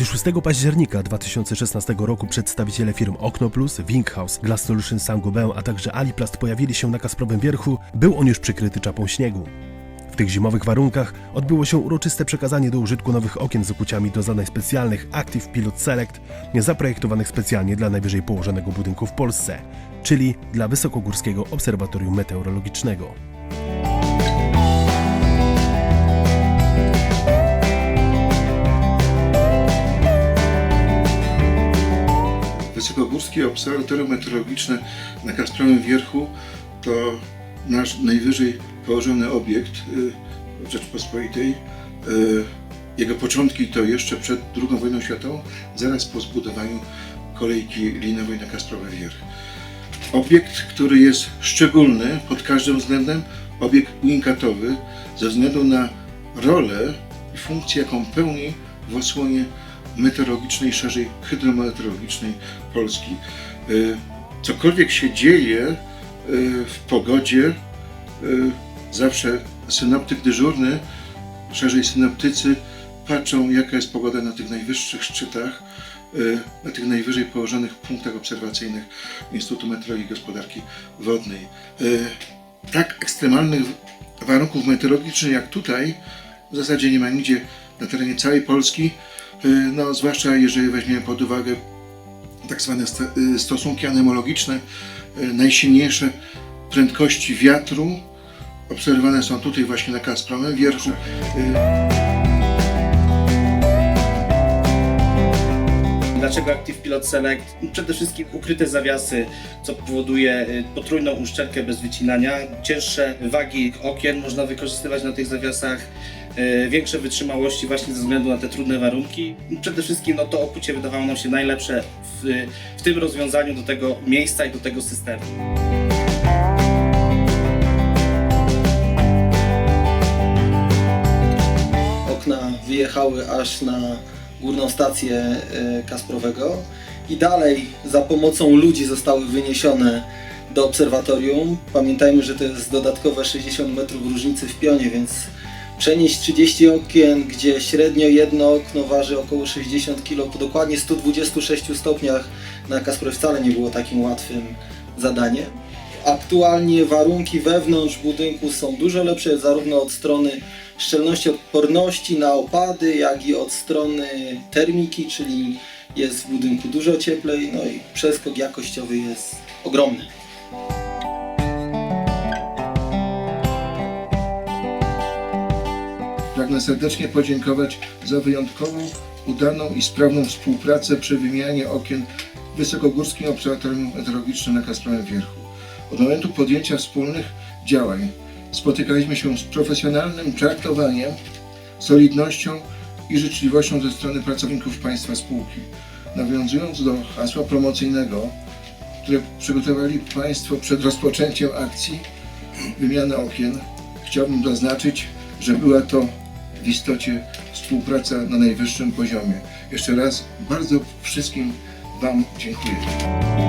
Gdy 6 października 2016 roku przedstawiciele firm Okno Plus, Winkhaus, Glass Solutions Saint-Gobain, a także Aliplast pojawili się na Kasprowym Wierchu, był on już przykryty czapą śniegu. W tych zimowych warunkach odbyło się uroczyste przekazanie do użytku nowych okien z okuciami do zadań specjalnych Active Pilot Select, zaprojektowanych specjalnie dla najwyżej położonego budynku w Polsce, czyli dla Wysokogórskiego Obserwatorium Meteorologicznego. Wysokogórskie Obserwatorium Meteorologiczne na Kasprowym Wierchu to nasz najwyżej położony obiekt y, w Rzeczpospolitej. Y, Jego początki to jeszcze przed II wojną światową, zaraz po zbudowaniu kolejki linowej na Kasprowy Wierch. Obiekt, który jest szczególny pod każdym względem, obiekt unikatowy ze względu na rolę i funkcję, jaką pełni w osłonie meteorologicznej, szerzej hydrometeorologicznej Polski. Y, Cokolwiek się dzieje y, w pogodzie, y, zawsze synoptyk dyżurny, szerzej synoptycy patrzą, jaka jest pogoda na tych najwyższych szczytach, na tych najwyżej położonych punktach obserwacyjnych Instytutu Meteorologii i Gospodarki Wodnej. Tak ekstremalnych warunków meteorologicznych jak tutaj w zasadzie nie ma nigdzie na terenie całej Polski, no, zwłaszcza jeżeli weźmiemy pod uwagę tak zwane y, stosunki anemologiczne, y, najsilniejsze prędkości wiatru obserwowane są tutaj właśnie na Kasprowym Wierchu. Y, Dlaczego Active Pilot Select? Przede wszystkim ukryte zawiasy, co powoduje y, potrójną uszczelkę bez wycinania. Cięższe wagi okien można wykorzystywać na tych zawiasach. Y, Większe wytrzymałości właśnie ze względu na te trudne warunki. Przede wszystkim no, to okucie wydawało nam się najlepsze w, w tym rozwiązaniu do tego miejsca i do tego systemu. okna wyjechały aż na górną stację e, Kasprowego i dalej za pomocą ludzi zostały wyniesione do obserwatorium. Pamiętajmy, że to jest dodatkowe 60 metrów różnicy w pionie, więc przenieść 30 okien, gdzie średnio jedno okno waży około 60 kg po dokładnie 126 stopniach na Kasprowie wcale nie było takim łatwym zadaniem. Aktualnie warunki wewnątrz budynku są dużo lepsze, zarówno od strony szczelności, odporności na opady, jak i od strony termiki, czyli jest w budynku dużo cieplej, no i przeskok jakościowy jest ogromny. Pragnę serdecznie podziękować za wyjątkową, udaną i sprawną współpracę przy wymianie okien Wysokogórskim Obserwatorium Meteorologicznym na Kasprowym Wierchu. Od momentu podjęcia wspólnych działań spotykaliśmy się z profesjonalnym traktowaniem, solidnością i życzliwością ze strony pracowników Państwa spółki. Nawiązując do hasła promocyjnego, które przygotowali Państwo przed rozpoczęciem akcji wymiany okien, chciałbym zaznaczyć, że była to w istocie współpraca na najwyższym poziomie. Jeszcze raz bardzo wszystkim Wam dziękuję.